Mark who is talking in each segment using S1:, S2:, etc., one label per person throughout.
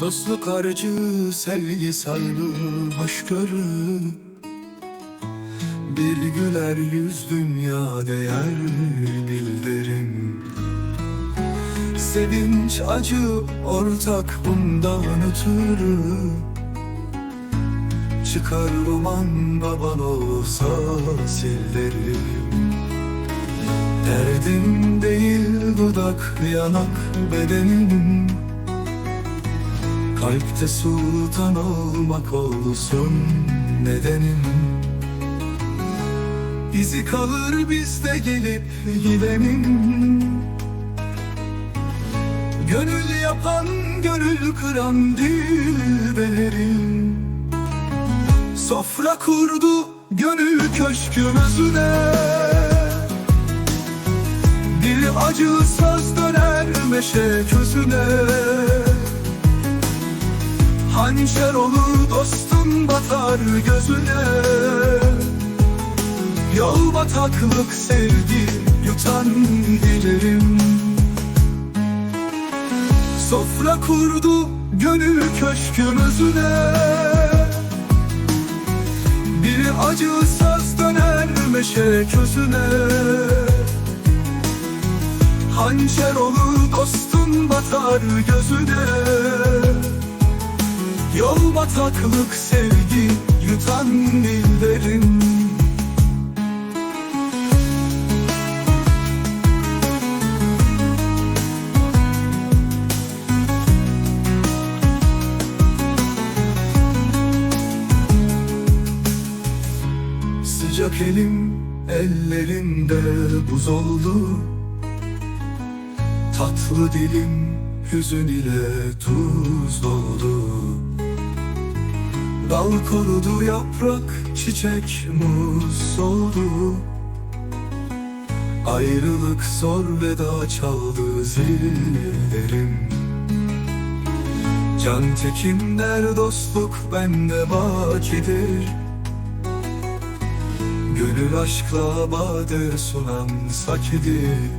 S1: Dostluk aracı, sevgi saygı, hoşgörü. Bir güler yüz dünya değer bildirim Sevinç acı ortak bundan ötürü. Çıkar roman baban olsa sillerim. Derdim değil dudak yanak bedenim Kalpte sultan olmak olsun nedenim. İzi kalır bizde gelip gidenin. Gönül yapan gönül kıran dilberim Sofra kurdu gönül köşkümüzüne Bir acı saz döner meşe közüne Hançer olur dostun batar gözüne. Yol bataklık sevgi yutan dilerim. Sofra kurdu gönül köşkümüzüne Bir acı saz döner meşe közüne. Hançer olur dostun batar gözüne Yol bataklık sevgi yutan dillerim Sıcak elim ellerinde buz oldu. Tatlı dilim hüzün ile tuz doldu Dal kurudu yaprak çiçek muz soldu Ayrılık zor veda çaldı zillerim. Can tekinler dostluk bende bakidir. Gönül aşkla bade sunan sakidir.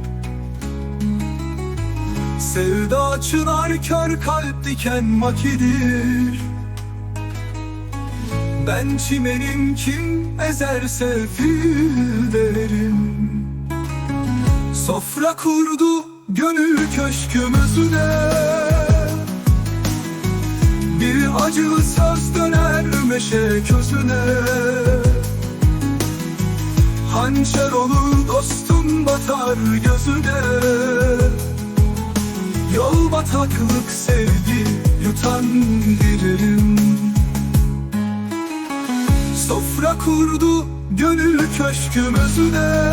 S1: Sevda çınar kör kalp diken makidir Ben çimenim kim ezerse fil derim Sofra kurdu gönül köşkümüzüne Bir acı saz döner meşe közüne. Hançer olur dostun batar gözüne. Yol bataklık sevgi yutan kurdu gönül köşkümüzüne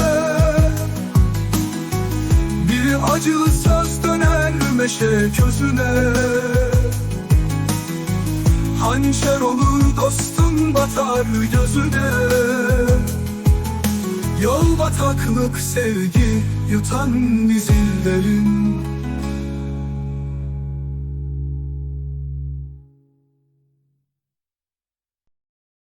S1: Bir acı saz döner meşe közüne. Hançer olur dostun batar gözüne. Yol bataklık sevgi yutan dizillerim